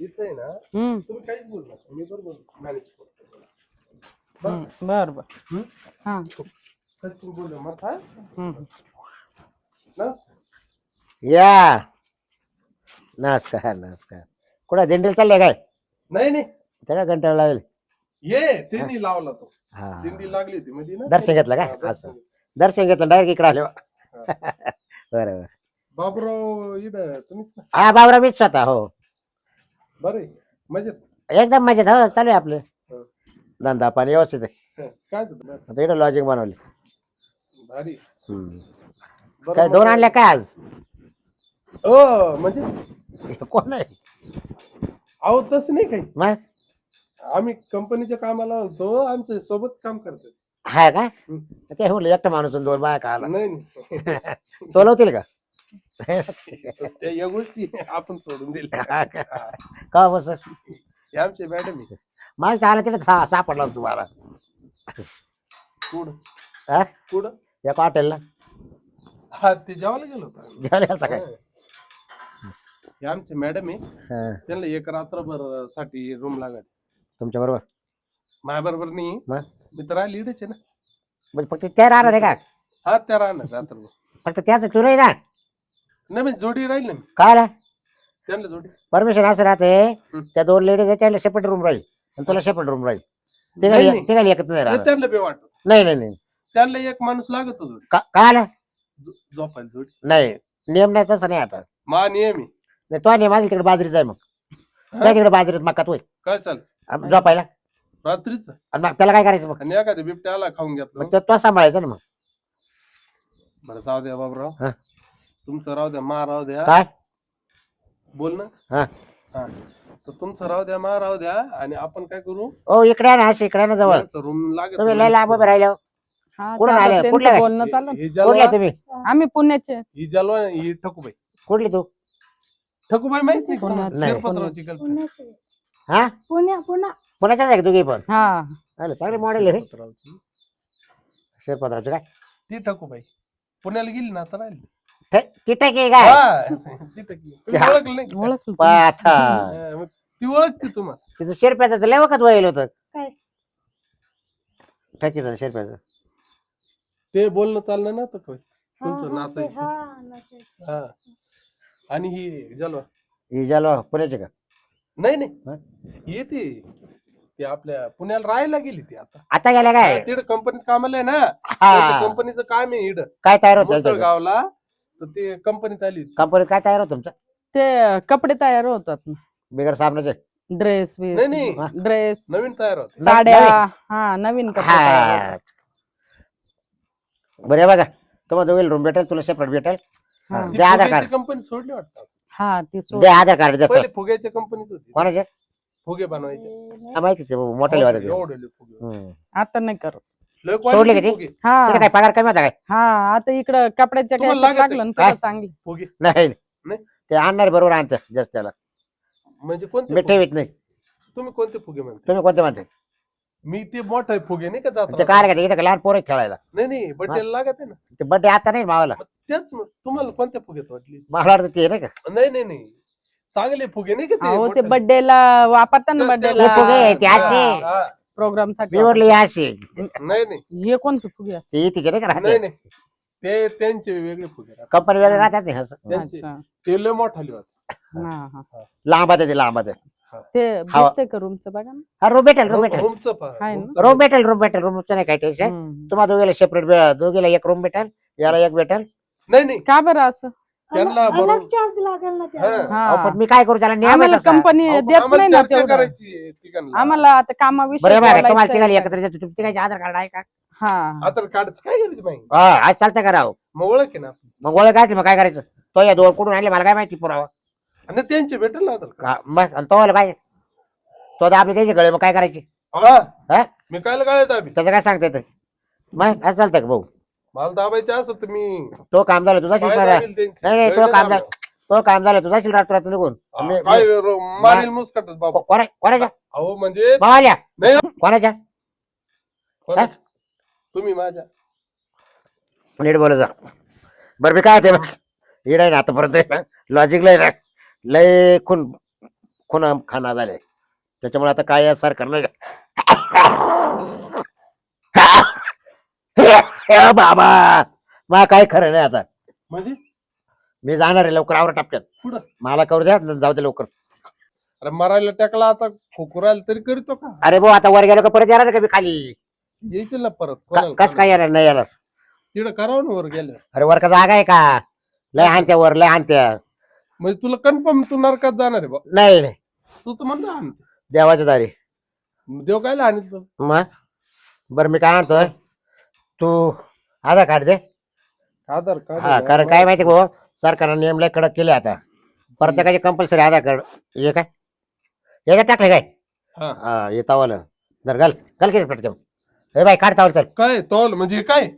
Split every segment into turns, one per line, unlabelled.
इथं आहे ना
हम्म.
तुम्ही काहीच बोलू नका. मी बरोबर मॅनेज करतो
हम्म, बर बर.
हं?
हा
सचिन बोललो मग काय?
हम्म.
ना
या. नमस्कार नमस्कार. कुठं दिंडीला चालले काय?
नाही नाही.
त्या का घंटा लावेल?
ये त्यांनी लावला तो.
हा.
दिंडी लागली होती मध्ये ना.
दर्शन घेतलं का?
हा, दर्शन
असं. दर्शन घेतलं डायरेक्ट इकडे आले बरोबर
बाबूराव इथं तुम्हीच ना.
हा बाबरा मीच स्वतः हो.
बरं आहे. मजेत.
एकदम मजेत हो चालू आहे आपलं.
हं.
धंदा पाणी व्यवस्थित आहे.
काय होतं बरं?
आता इकडे लॉजिंग बनवली.
भारी.
हम्म.
बरं,
काय
मग-
दोन आणल्या काय आज?
हो म्हणजे?
कोण आहे?
अहो तसं नाही काही.
मग?
आम्ही कंपनीच्या कामाला होतो आमच्यासोबत काम करतात.
हा का. ते म्हणलं एकटा माणूस आणि दोन बाया का आला
नाही. नाही
का?
त्या या गोष्टी आपण सोडून दिल्या.
हा का? का बस?
हे आमचे मॅडम आहे
माल आला तिथे सा- सापडला होता तुम्हाला.
कुठं?
हा?
कुठं?
एका हॉटेलला
हा ते जेवायला गेलो होतो.
जेवायला गेलता काय?
हे आमचे मॅडम आहे
हा.
त्यांना एक रात्रभरसाठी रूम लागत
तुमच्या बरोबर?
माझ्या बरोबर नाही.
मग?
मी तर राहिली इकडेच आहे ना.
म्हणजे फक्त त्या राहणार आहे का?
हा त्या राहणार रात्रभर.
फक्त त्याच तू नाही ना
नाही मी जोडी राहील ना त्यांना जोडी.
परमिशन असं राहते. त्या दोन लेडीज आहेत त्याला सेपरेट रूम राहील आणि तुला सेपरेट रूम राहील. ते
नाही, नाही.
ते एकत्र नाही
नाही,
राहणार.
त्यांना बी वाटत.
नाही नाही नाही.
त्यांना एक माणूस लागत जोडी.
का- काय आला?
झो- झोपायला जोडी.
नाही नियम नाही तसं नाही आता.
मा नियम आहे.
नाही तो नियम माझ्या तिकडे बाजरीच आहे मग. नाही तिकडे बाजरीत मका तू
काय चाल
झोपायला.
रात्रीच?
आणि मग त्याला काय करायचं मग?
आणि एखाद्या बिबट्या आला खाऊन घेतलं.
मग तो तो सांभाळायचा ना मग.
बरं जाऊ द्या बाबराव. तुमचं राहू द्या मा राहू द्या.
काय?
बोल ना.
हा.
हा. तर तुमचं राहू द्या मा राहू द्या आणि आपण काय करू?
ओ इकडे आहे ना अशी इकडे आहे ना जवळ
रूम लागत
तुम्ही लय लांब उभे राहिले हो.
हा, चालेल,
आले?
त्यांचं? बोलणं चालू.
ही
कुठले
जलवा
तुम्ही?
आम्ही पुण्याचे
ही जलवा ही ठकूबाई.
कुठली तू?
ठकूबाई माहीत नाही का
पुण्यात-
तुम्हाला?
नाही.
शिरपतरावची girlfriend.
पुण्याचे.
हा?
पुण्या पुन्हा
पुण्याच्याच आहे का तुम्ही पण?
हा.
अरे चांगले मॉडेल आहे रे.
शिरपतरावची.
शेरपत्राचे काय?
ती ठकूबाई. पुण्याला गेली ना आता राहिली.
तिथे की काय?
हा, ती टकी तुम्ही ओळखलं नाही का?
ओळखलं तुम्ही.
पाथा
हा, मग ती ओळखते तुम्हाला.
तिथं शेरप्याचं तर लय वखत वयल होतं.
काय?
ठकीचं शेरप्याचं.
ते बोलणं चाललं ना तर
हा,
तुमचं
हा,
नातं
ते-
आहे.
हा, नातं.
हा. आणि ही जलवा.
ही ज्याला पुण्याचे का?
नाही
हा?
नाही येते. ती आपल्या पुण्याला राहायला गेली ती आता.
आता गेल्या काय?
तिकडे कंपनीत कामाला आहे ना.
हा.
कंपनीचं काम आहे इकडं
काय तयार होतं
गावला तर ते कंपनीत आली होती.
कंपनीत काय तयार होतं तुमचं?
ते कपडे तयार होतात
बिगर साबणाचे?
ड्रेस
नाही नाही.
ड्रेस
नवीन तयार होते
साड्या.
नवीन?
हा नवीन कपडे तयार
हा
होतात.
बरं हे बघा. तुम्हाला दोघे रूम भेटेल तुला सेपरेट भेटेल.
हा.
ती
आधार कार्ड
कंपनी सोडली वाटतं.
हा ती सोड.
आधार कार्ड जसं.
पहिले फुग्याच्या कंपनीत होती.
कोणाचे?
फुगे बनवायचे.
हा, माहिती ते मोठे होते ते.
एवढे लय फुगे.
हम्म.
आता नाही करत.
लय
सोडले का
quality
हा.
काय पगार कमी होता काय?
हा आता इकडं कपड्याच्या
तुम्हाला
काय
लागत
लागलं ना
काय?
त्याला चांगली.
फुगे.
नाही
नाही?
ते आणणार बरोबर आणतं जास्त त्याला.
म्हणजे कोणते
मी
फुगे?
ठेवीत नाही.
तुम्ही कोणते फुगे म्हणते?
तुम्ही कोणते म्हणते?
मी ते मोठे फुगे नाही का जात
ते काय का इकडे लहान पोरं खेळायला.
नाही नाही बड्डेला लागत आहे ना.
ते बड्डे आता नाही मावाला.
मग तेच मग. तुम्हाला कोणत्या फुग्यात वाटली?
मला वाटतं ते नाही का?
नाही नाही नाही. चांगले फुगे नाही का ते?
अहो ते
मोठे?
बर्थडेला वापरता ना
ते- ते-
ते फुगे, ते.
हा,
प्रोग्रामसाठी
मी म्हटलं या अशी
नाही नाही.
हे कोणते फुगे?
ते तिचे नाही का
नाही
राहते?
नाही ते त्यांचे वेगळे फुगे राहतात.
कंपनी वेगळे राहतात नाही असं.
त्यांचे.
अच्छा.
ते लय मोठाले होते.
हा हा.
लांबात आहे ते लांबात आहे
ते
हवा.
का रूमचं बघा ना?
हा रूम भेटेल रूम भेटेल.
रूमचं पहा,
आहे ना?
रूमचं
रूम भेटेल रूम भेटेल रूमचं नाही काय टेन्शन
हम्म.
तुम्हाला दोघीला सेपरेट दोघीला एक रूम भेटेल याला एक भेटेल.
नाही नाही.
का बरं असं?
त्यांना
अलग-
बरोबर-
अलग चार्ज लागेल ना
हा.
त्याला.
अहो, पण मी काय करू त्याला नियम आहे
आम्हाला
तसा.
कंपनी
अहो, पण
देत
आम्हाला
नाही ना
चर्चा
तेवढं.
करायची आहे ठिकाणला.
आम्हाला आता कामाविषयी
तुम्हाला तिघाला. एकत्र तुमची काय आधार कार्ड आहे का?
हा.
आधार कार्डचं काय करायचं बाई?
हा आज चालतं का राव?
मग ओळख आहे ना आपली.
मग ओळख काय मग काय करायचं? तो या दोन कुठून आणले मला काय माहिती पुरावा.
आणि त्यांचे भेटेल ना आधार कार्ड.
हा, मग आणि तो वाला काय? तो आता आपले त्याचे गळे मग काय करायचे?
हा.
हा?
मी काय काय
त्याचं काय सांगता येतं? मग असं चालतं का भाऊ?
मला दाबायचं असं तर मी
तो काम झालं तुझा
पाय दाबील त्यांचे.
नाही नाही तो काम. झालं. तो काम झालं तुझा शिकणार तुला निघून.
हा,
मी-
काय रो- मारील मुस्कटच बाबा.
कोणा- कोणाच्या?
अहो म्हणजे
मावाल्या
नाही.
कोणाच्या?
कोणाचं? तुम्ही माझ्या.
नीट बोलत जा. बरं मी काय होते इड आहे ना आतापर्यंत. लॉजिकला आहे ना. लय खून खुना खाना झाले. त्याच्यामुळे आता काय सरकारनं हे बाबा मला काय खरं नाही आता.
म्हणजे?
मी जाणार आहे लवकर आवर टपक्यात.
कुठं?
मला करू द्या जाऊ दे लवकर.
अरे मरायला टाकला आता खोकुरायला तरी करतो का?
अरे भाऊ आता वर गेलो का परत येणार का मी खाली?
येशील ना परत कोणाला-
कस काय येणार नाही येणार?
तिकडे करावं ना वर गेल्या
अरे वर का जागा आहे का? लय आणत्या वर लय आणत्या
म्हणजे तुला कन्फर्म तू नरकात जाणार आहे बा.
नाही नाही.
तू तर म्हणतो आण
देवाच्या दारी.
देव काय आणत
मग? बरं मी काय आणतोय? तू आधार कार्ड दे.
आधार कार्ड
हा कारण काय माहिती भाऊ? सरकारनं नियम लय कडक केले आता. प्रत्येकाचे कंपल्सरी आधार कार्ड. हे काय? याच्यात टाकले काय?
हा.
हा जर घाल. घाल किती पटकन. हे बाई काढ तावल चल.
काय तोल म्हणजे काय?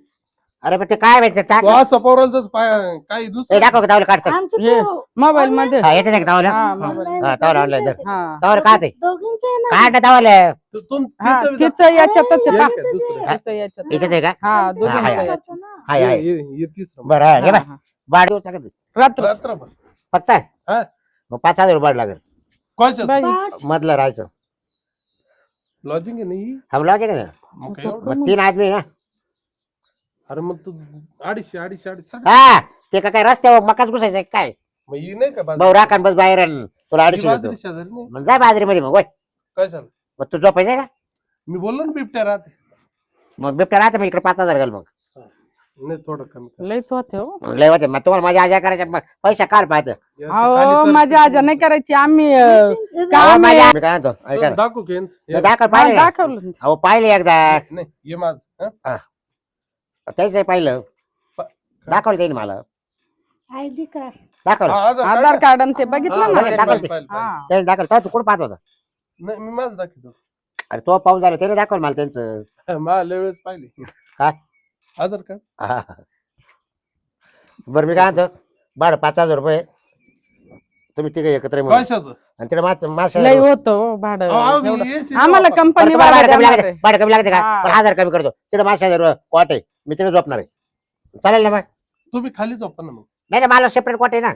अरे पण ते काय माहिती टाक
काय
हे
दुसरं
दाखव का तावलं काढ चल
आमचं
ये.
तो
मोबाईल मध्ये
हा याच्यात आहे का तावलं
हा मोबाईल
online
हा,
आहे,
तावलं online
दोघींचे
दर.
हा
तावलं का ते
दोघींचे आहे ना
काढ ना तावलं
तू- तू-
हा
तिचं बी
तिचं याच्यातच आहे
दाखव.
पा
एक आहे, दुसरं आहे.
तिचं याच्यात
का
हा दोघींचं
ना.
हाय हाय
तिसरं.
बरं हा, घे
हा,
बाय
हा.
बाड टाकत
रात्र.
फक्त
हा.
मग पाच हजार रुपये लागेल
कशाचं?
बाई
पाच.
मधलं राहायचं
लॉजिंग आहे नाही
हम लावायचे का नाही?
मग काय एवढं?
मग तीन आदमी ना
अरे मग तू अडीचशे अडीचशे अडीचशे. सांग.
हा ते का काय रस्त्यावर मकाच घुसायचं आहे काय?
मग ही नाही का बाजरी?
भाऊ राखण बस बाहेर आण. तुला
ही
अडीचशे देतो.
बाजरी शेजारी नाही?
मग जाय बाजरीमध्ये मग वय
कशाला
मग तू झोपायचं का?
मी बोललो ना बिबट्या राहते.
मग बिबट्या राहते मग इकडे पाच हजार घाल मग.
नाही थोडं कमी कर.
लयच होते हो.
मग लय होते. मग तुम्हाला माझ्या आजा करायच्या मग पैसा काल पाहतं.
या ते
अहो
खाली
माझी
सरकी.
आजा नाही करायची. आम्ही अं,
अहो, माझ्या मी काय म्हणतो? ऐका ना.
दाखव घेन
मी दाखल
हा,
पाहिले.
दाखवलं.
अहो पाहिले एकदा.
नाही ये माझ
त्याच पाहिलं?
प-
दाखवलं त्याने मला.
आयडी कार्ड
दाखवलं.
आधार कार्ड. आणि ते बघितलं.
हा त्याने? दाखवलं तेव्हा तू कुठं पाहत होता?
नाही मी माझ दाखवतो.
अरे तो पाहून झाला त्याने दाखवलं मला त्यांचं.
मला लय वेळेस पाहिले.
काय?
आधार कार्ड
हा. बरं मी काय म्हणतो? भाडं पाच हजार रुपये. तुम्ही तिघे एकत्र.
कशाचं
आणि तिकडे मास मास
लय होतं हो भाडं.
अहो, मी
एवढं.
AC
आम्हाला कंपनी
भाडं कमी लागते. भाडं कमी लागते का?
हा.
पण हजार कमी करतो. तिकडे मास हजार आहे मी तिकडे झोपणार आहे. चालेल ना मग
तुम्ही खाली झोपा ना मग.
नाही मला सेपरेट कॉट आहे ना.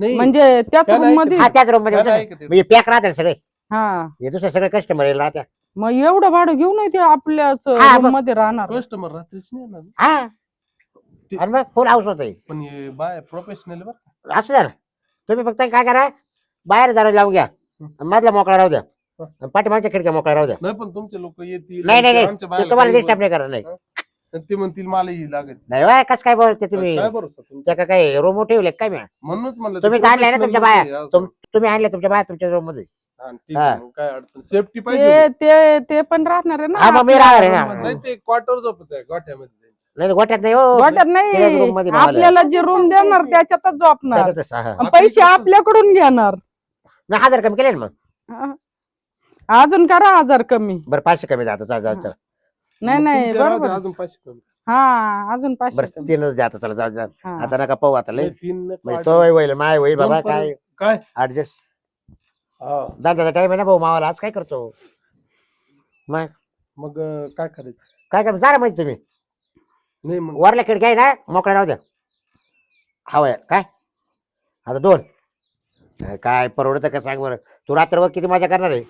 नाही.
म्हणजे त्याच
त्याला
रूममध्ये
हा त्याच रूममध्ये
त्याला.
म्हणजे पॅक राहते सगळे.
हा.
हे दुसरे सगळे कस्टमर राहत्या
मग एवढं भाडं घेऊन येते आपल्याच
हा,
रूम
मग-
मध्ये राहणार.
कस्टमर रात्रीच नाही येणार.
हा.
ते-
आणि मग फुल हाऊस होत
पण हे बाय प्रोफेशनल बरं
असं झालं तुम्ही फक्त काय करा बाहेर जरा लावून घ्या. आणि मधला मोकळा राहू द्या. आणि पाठीमागच्या खिडक्या मोकळ्या राहू द्या.
नाही पण तुमचे लोक येतील
नाही नाही
आमच्या-
नाही.
आमच्या
ते
बायाला
तुम्हाला
काही
डिस्टर्ब नाही करा नाही.
ते म्हणतील मला ही लागत
नाही वाय कसं काय बोलते तुम्ही
काय भरोसा तुमचा?
त्या का काय रूम ठेवले काय मी
म्हणूनच म्हणलं
तुम्ही आणलंय ना तुमच्या बाया. तुम- तुम्ही आणले तुमच्या बाया तुमच्या रूममध्ये
हा, काय अडचण सेफ्टी पाहिजे
ते ते ते पण राहणार आहे
हा,
ना
मग मी राहणार आहे ना.
नाही ते क्वार्टर झोपत आहे गोठ्यामध्ये.
नाही नाही, गोट्यात नाही हो
वाटत नाही. आपल्याला जे रूम देणार त्याच्यातच झोपणार
त्याच्यातच, हा, हा.
आणि पैसे आपल्याकडून घेणार
नाही हजार कमी केले ना मग
हा. अजून करा हजार कमी
बरं पाचशे कमी चला, जाऊ चला
नाही नाही
तुमच्या राहू
बरोबर.
दे, अजून पाचशे कमी.
हा अजून पाचशे
बरं. तीनच द्या आता चला जाऊ जा
हा.
आता नका पाहू आता लय.
नाही, तीन
म्हणजे. तो होईल माय होईल बाबा
दोन
काय.
काय?
ऍडजस्ट
हा.
दादाचा टाइम आहे ना भाऊ मावाला आज काय करतो? मग?
मग अं, काय करायचं?
काय कर जा ना तुम्ही.
नाही मग
वरल्या खिडक्या आहे ना मोकळ्या राहू द्या. हवंय काय? आता दोन. अरे काय परवडतं का सांग बरं. तू रात्रभर किती मजा करणार आहे?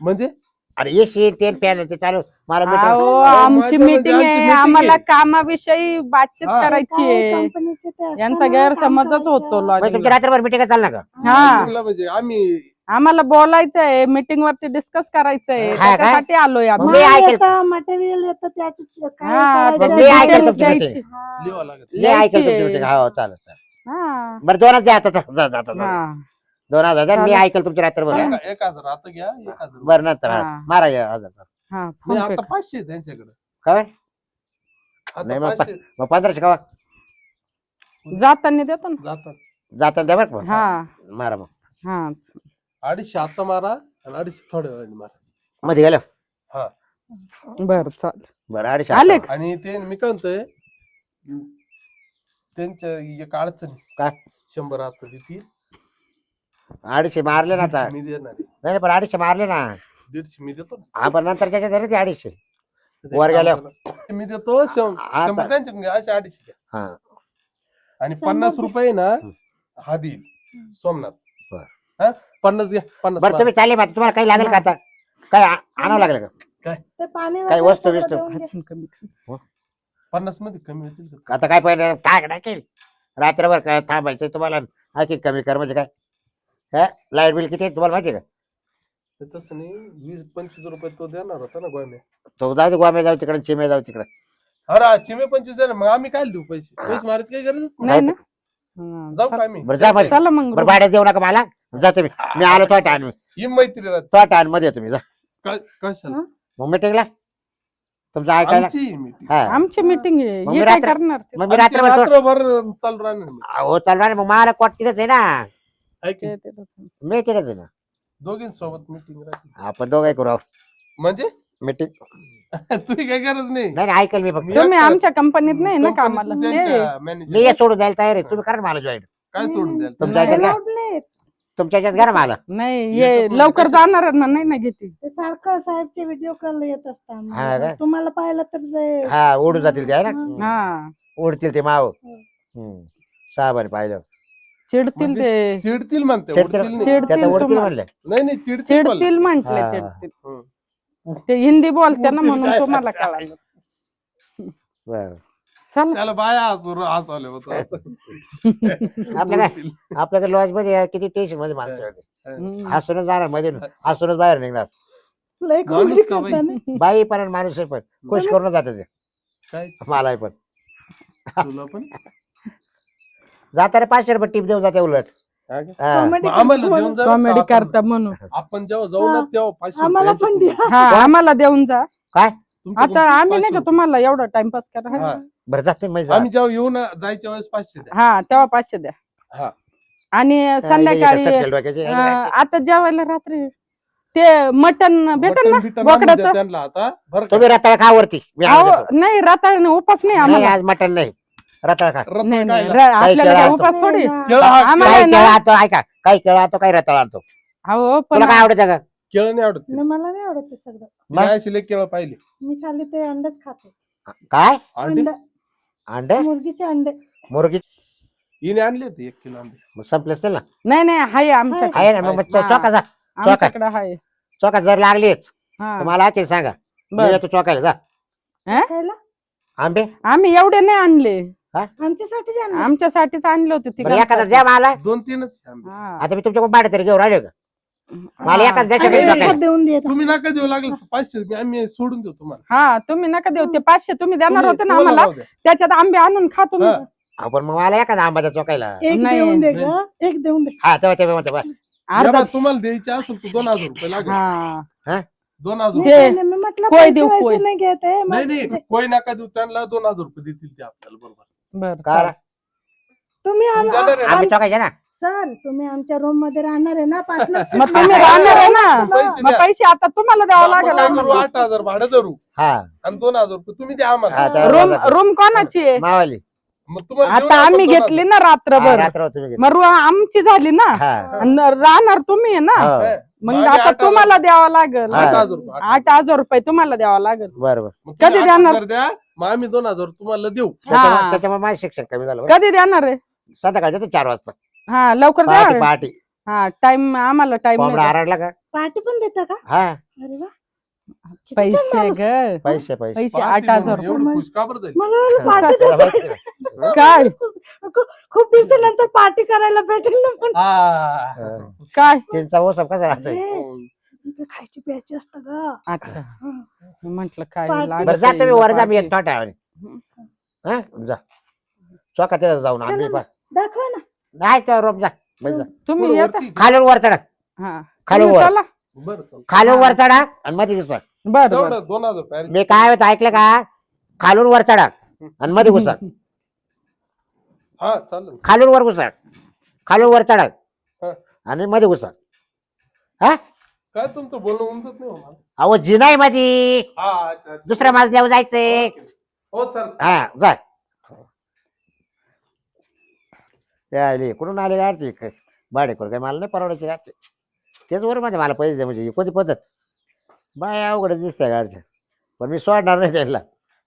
म्हणजे?
अरे तेन पॅन ते चालू मला मीटर-
अहो
अहो,
आमची
माझ्या
मीटिंग आहे
meeting
आम्हाला. कामाविषयी बातचीत
हा.
करायची आहे
कंपनीचे ते असतं
यांचा
ना,
गैरसमजच होतो.
म्हणजे
लॉजिंगला.
रात्रभर मिटिंग चालणार का
हा.
meeting ला म्हणजे आम्ही
आम्हाला बोलायचं आहे मीटिंग वरती डिस्कस करायचं आहे
का?
त्याच्यासाठी आलोय आम्ही
मी
माल
ऐकेल.
मटेरियल येतं त्याचं काय
हा,
मग
करायचं
मी
ते
ऐकेल
details
तुमची
द्यायची.
meeting.
हा.
लिहावं लागत
मी ऐकेल तुमची
द्यायची.
मिटिंग हो चालेल चालेल
हा
बरं दोनच द्या आता जा- जा- जा- जा- जा.
हा
दोन हजार द्या, मी
चालेल.
ऐकेल तुमच्या रात्रभर
एक एक हजार आता घ्या एक हजार
बरं नंतर हा.
हा.
मारा या हजार
हा
नाही
फोन पे
आता
कर.
पाचशे आहे त्यांच्याकडे.
काय?
आता
नाही, मग
पाचशे.
मग पंधराशे का
जाताना देतो ना.
जातात.
जाताना द्या बरं का मग.
हा.
मारा मग.
हा.
अडीचशे आता मारा आणि अडीचशे थोड्या वेळाने मारा.
मध्ये गेलं.
हा.
बर चाल
बरं अडीचशे
आले
आता.
आणि ते मी काय म्हणतोय त्यांच्या एक अडचणी
काय?
शंभर आता देतील.
अडीचशे मारले ना आता
मी देणार आहे.
नाही पण अडीचशे मारले ना
दीडशे मी देतो ना.
हा पण नंतर त्याच्या तरी ते अडीचशे
ते
वर.
करा. मी देतो शं-
आता.
शंभर त्यांच्याकडून घ्या, असे अडीचशे घ्या
हा
आणि
शंभर
पन्नास. रुपये ना
हं.
हा देईल सोमनाथ
बरं.
हा पन्नास घ्या पन्नास
बरं तुम्ही चालले मग तुम्हाला काही लागेल का आता काय आ- आणावं लागेल का
ते पाणी
काही
वगैरे
वस्तू
सगळं
बिस्तू?
देऊन दे.
अजून कमी कर.
पन्नासमध्ये कमी होतील का?
आता काय पाहिजे काय केली रात्रभर काय थांबायचं तुम्हाला आणखी कमी कर म्हणजे काय लाइट बिल किती आहे तुम्हाला माहिती आहे का?
ते तसं नाही. वीस पंचवीस रुपये तो देणार होता ना गोम्या.
तो जाऊ दे गोमे जाऊ तिकडे चिमे जाऊ तिकडे.
अरे चिमे पंचवीस देणार. मग आम्ही काय देऊ पैसे? पैसे मारायची काही गरजच
नाही.
नाही
ना. हा,
जाऊ का आम्ही?
बरं जा बरं
चला मग
बरं भाड्यात देऊ नका मला. जा तुम्ही. मी आलो तो टाइम
ही मैत्री राहते.
तो टाइममध्ये तुम्ही जा.
कशाला?
मग मीटिंगला तुमचं ऐकायला?
आमची meeting.
हा.
आमची मीटिंग आहे.
मग
हे
मी
काय
रात्र-
करणार ते?
मग मी
आमची
रात्रभर
चालू राहणार. meeting.
हो चालणार मग मला कोट तिथेच आहे ना.
आहे की?
ते- ते- ते-
मी आहे ना
दोघींसोबत मिटिंग राहते.
आपण दोघं करू आहोत.
म्हणजे?
मीटिंग
तुझी काही गरज नाही.
नाही नाही, ऐकेल मी फक्त.
मी
तुम्ही
एकटा-
आमच्या कंपनीत नाही ना कामाला.
तू
हे-
मी. हे सोडून द्यायला तयार आहे. तुम्ही करा ना मला जॉईन
काय सोडून द्याल
तुमच्या
नाही.
Allowed नाही.
तुमच्या ह्याच्यात घ्या ना मला.
नाही हे लवकर
कसं-
जाणार ना नाही ना घेते.
ते सारखं साहेबचे व्हिडिओ कॉल येत
हा
असतात? तुम्हाला पाहिलं तर ते-
हा उडून जातील ते आहे ना?
हा.
उडतील ते माव.
हम्म.
हम्म. साहेबांनी पाहिलं.
चिडतील
म्हणजे
ते
चिडतील म्हणते
चिडतील
उडतील नाही.
चिड-
त्याचं उडतील
तुम्हाला.
म्हणले
नाही नाही चिडतील
म्हंटले
हा.
चिडतील
हम्म.
ते हिंदी बोलते ना
उडतील
म्हणून
काय
तुम्हाला? कळालं
बरं.
चला
त्याला बाया हसू हसवले होतो
आपल्या काय आपल्याकडे लॉजमध्ये किती टेन्शनमध्ये माणसं होते.
हम्म.
हसूनच जाणार मध्ये हसूनच बाहेर निघणार
लय
माणूस
comedy
का बाई?
करता ना.
बाई पण माणूस पण खुश करून जात ते
काय
पण
तुला पण
जाताना पाचशे रुपये टिप देऊन जाते उलट
हा का?
हा.
Comedy
मग आम्हाला
करता
देऊन जा
कॉमेडी करता म्हणून
आपण जेव्हा जाऊ ना
हा.
तेव्हा पाचशे
आम्हाला
रुपये
पण. द्या
हा आम्हाला देऊन जा
काय
आता आम्ही नाही
पाचशे
का
रुपये.
तुम्हाला एवढा टाइमपास करा
हा.
बरं जाते जा.
आम्ही जेव्हा येऊ ना जायच्या वेळेस पाचशे द्या
हा तेव्हा पाचशे द्या
हा.
आणि संध्याकाळी
इथे सटकेल डोक्याची.
अं, आता जेवायला रात्री ते मटन भेटेल ना
मटण बिटन आणून द्या
बोकडाचं
त्यांना आता बरं का?
तुम्ही रताळ खा वरती मी आणून
अहो,
देतो.
नाही रताळ उपास नाही
नाही
आम्हाला
आज मटन नाही रताळ खा.
रताळ
नाही नाही
खायला.
र- आपल्याला
केळं
काय
आणतो.
उपास थोडी?
केळं हा,
आम्हाला
काही
आहे ना-
केळं आणतो ऐका. काही केळं आणतो काही रताळ आणतो.
हो पण
तुला काय आवडतं का?
केळं नाही आवडत
नाही, मला नाही आवडत ते सगळं.
मग?
लई केळं पाहिली.
मी खाली ते अंडच खाते.
काय?
अंडे?
अंड.
अंड?
मुर्गीचे अंडे.
मुर्गी
हिने आणले होते एक किलो अंडे.
मग संपले असतील ना
नाही नाही हाय
आहे ना मग. चौका जा.
आमच्याकडे हाय.
चौका जर लागलीच
हा.
तर मला ते सांगा. मी
बर.
येतो चौकाला जा.
खायला
आंबे?
आम्ही एवढे नाही आणले.
आमच्यासाठी द्या ना
आमच्यासाठीच आणले होते
बरं एखादा द्या मला.
दोन तीनच आंबे
हा.
आता मी तुमच्याकडून भाडे तरी घेऊन राहिले का? मला
हा.
एखादा द्या
देऊन देत.
तुम्ही नका देऊ लागले तर पाचशे रुपये आम्ही सोडून देऊ तुम्हाला.
हा तुम्ही नका देऊ ते पाचशे तुम्ही देणार
तुम्ही-
होते ना
तुम्हाला
आम्हाला.
राहू द्या.
त्याच्यात आंबे आणून खा तुम्ही.
हा.
अहो, पण मग मला एखादा आंबा द्या चौकायला
एक
नाही.
देऊन दे ग एक देऊन दे.
हा तेव्हा तेव्हा म्हणतो
अर्धा
तुम्हाला द्यायचे असेल तर दोन हजार रुपये लागेल.
हा.
दोन हजार रुपये.
ते-
नाही, मी म्हटलं
कोय
पैसे
देऊ,
वैसे
कोय.
नाही घेत आहे
नाही
मग
नाही कोई नका देऊ त्यांना दोन हजार रुपये देतील ते आपल्याला बरोबर.
बर
तुम्ही आम-
तुम्ही जाणार आहे. ना?
आंबे चौकायचे ना?
सर तुम्ही आमच्या रूममध्ये राहणार आहे ना पाटला
मग तुम्ही राहणार आहे ना?
पैसे
मग
द्या.
पैसे आता तुम्हाला द्यावं
आपण
लागेल
काय करू?
आम्हाला.
आठ हजार भाडं धरू.
हा.
आणि दोन हजार रुपये तुम्ही द्या
हा,
आम्हाला
रूम रूम कोणाची आहे?
मावाली.
मग तुम्हाला देऊ
आता
आपण
आम्ही
दोन
घेतली
हजार.
ना
हा,
रात्रभर
रात्र तुम्ही घेतली.
मग रूम आमची झाली ना?
हा.
आणि राहणार तुम्ही आहे ना?
हो.
मग आता
आठ
तुम्हाला द्यावं लागेल.
आठ हजार रुपये. आठ
आठ हजार रुपये तुम्हाला द्यावं लागेल.
बरोबर.
मग तुम्ही
कधी
आठ
देणार?
हजार द्या. मग आम्ही दोन हजार तुम्हाला देऊ.
त्याच्यामुळे. त्याच्यामुळे माझं शिक्षण कमी झालं बरं.
कधी देणार आहे
संध्याकाळी देतो चार वाजता.
हा लवकर
पहाटे
द्या
पहाटे.
हा टाइम आम्हाला टाइम
कोंबडा आरडला का?
पार्टी पण देता का?
हा.
अरे वा. किती छान
पैसे
माणूस.
ग.
पैसे पैसे.
आठ हजार
म्हणून एवढं खुश का बरं जाईल
मला वाटलं पार्टी
तुला
देता
माहिती आहे
काय?
खूप- खूप दिवसानंतर पार्टी करायला भेटेल ना पण.
हा.
हा.
काय?
त्यांचा ओसप कसा राहतोय?
हो.
खायची प्यायची असतं ग.
अच्छा. म्हंटल काय
पार्टी.
लागत
बरं जा तुम्ही
आहे
वर जा मी टाळ्यावर हा. जा. चौका तिला जाऊन आंबे
चला
पा
दाखवा ना.
नाही त्या रोप जा. बस जा.
तुम्ही
पुढं
येता.
वरती.
खालून वर चढा.
हा.
खालून
तुम्ही
वर.
चला.
बरं चालतं.
खालून वर चढा आणि मध्ये घुसा.
बर बर.
तेवढं दोन हजार
मी काय होतं ऐकलं का? खालून वर चढा आणि मध्ये घुसा.
हा चालेल.
खालून वर घुसा. खालून वर चढा
हा.
आणि मध्ये घुसा. हा?
काय तुमचं बोलणं उमजत नाही हो मला.
अहो जिनायमध्ये
हा अच्छा, अच्छा.
दुसऱ्या मजल्यावर जायचंय.
हो चाल.
हा जा. ते आले कुठून आले गाडचे भाडे करू काय मला नाही परवडायचे गाडचे तेच बरं म्हणजे मला पैसे म्हणजे. ही कोणती पद्धत? बाय अवघड दिसतंय गाडच्या पण मी सोडणार नाही त्याला.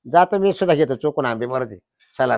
जातो मी सुद्धा घेतो. चुकून आंबे मरते. चला.